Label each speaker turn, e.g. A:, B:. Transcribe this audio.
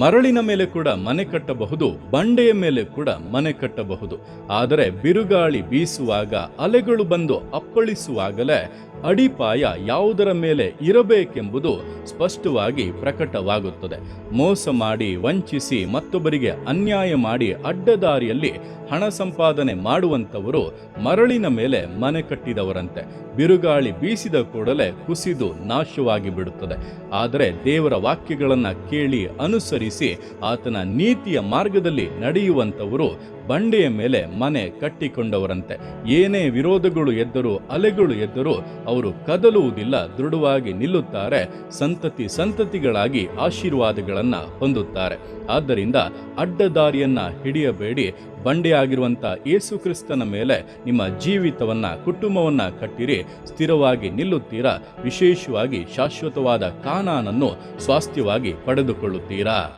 A: ಮರಳಿನ ಮೇಲೆ ಕೂಡ ಮನೆ ಕಟ್ಟಬಹುದು, ಬಂಡೆಯ ಮೇಲೆ ಕೂಡ ಮನೆ ಕಟ್ಟಬಹುದು. ಆದರೆ ಬಿರುಗಾಳಿ ಬೀಸುವಾಗ, ಅಲೆಗಳು ಬಂದು ಅಪ್ಪಳಿಸುವಾಗಲೇ ಅಡಿಪಾಯ ಯಾವುದರ ಮೇಲೆ ಇರಬೇಕೆಂಬುದು ಸ್ಪಷ್ಟವಾಗಿ ಪ್ರಕಟವಾಗುತ್ತದೆ. ಮೋಸ ಮಾಡಿ, ವಂಚಿಸಿ, ಮತ್ತೊಬ್ಬರಿಗೆ ಅನ್ಯಾಯ ಮಾಡಿ ಅಡ್ಡದಾರಿಯಲ್ಲಿ ಹಣ ಸಂಪಾದನೆ ಮಾಡುವಂಥವರು ಮರಳಿನ ಮೇಲೆ ಮನೆ ಕಟ್ಟಿದವರಂತೆ. ಬಿರುಗಾಳಿ ಬೀಸಿದ ಕೂಡಲೇ ಕುಸಿದು ನಾಶವಾಗಿ ಬಿಡುತ್ತದೆ ಆದರೆ ದೇವರ ವಾಕ್ಯಗಳನ್ನು ಕೇಳಿ ಅನುಸರಿಸಿ ಆತನ ನೀತಿಯ ಮಾರ್ಗದಲ್ಲಿ ನಡೆಯುವಂಥವರು ಬಂಡೆಯ ಮೇಲೆ ಮನೆ ಕಟ್ಟಿಕೊಂಡವರಂತೆ. ಏನೇ ವಿರೋಧಗಳು ಎದ್ದರೂ, ಅಲೆಗಳು ಎದ್ದರೂ ಅವರು ಕದಲುವುದಿಲ್ಲ, ದೃಢವಾಗಿ ನಿಲ್ಲುತ್ತಾರೆ, ಸಂತತಿ ಸಂತತಿಗಳಾಗಿ ಆಶೀರ್ವಾದಗಳನ್ನು ಹೊಂದುತ್ತಾರೆ. ಆದ್ದರಿಂದ ಅಡ್ಡದಾರಿಯನ್ನು ಹಿಡಿಯಬೇಡಿ. ಬಂಡೆಯಾಗಿರುವಂಥ ಯೇಸು ಕ್ರಿಸ್ತನ ಮೇಲೆ ನಿಮ್ಮ ಜೀವಿತವನ್ನ, ಕುಟುಂಬವನ್ನ ಕಟ್ಟಿರಿ. ಸ್ಥಿರವಾಗಿ ನಿಲ್ಲುತ್ತೀರಾ? ವಿಶೇಷವಾಗಿ ಶಾಶ್ವತವಾದ ಕಾನಾನನ್ನು ಸ್ವಾಸ್ಥ್ಯವಾಗಿ ಪಡೆದುಕೊಳ್ಳುತ್ತೀರಾ?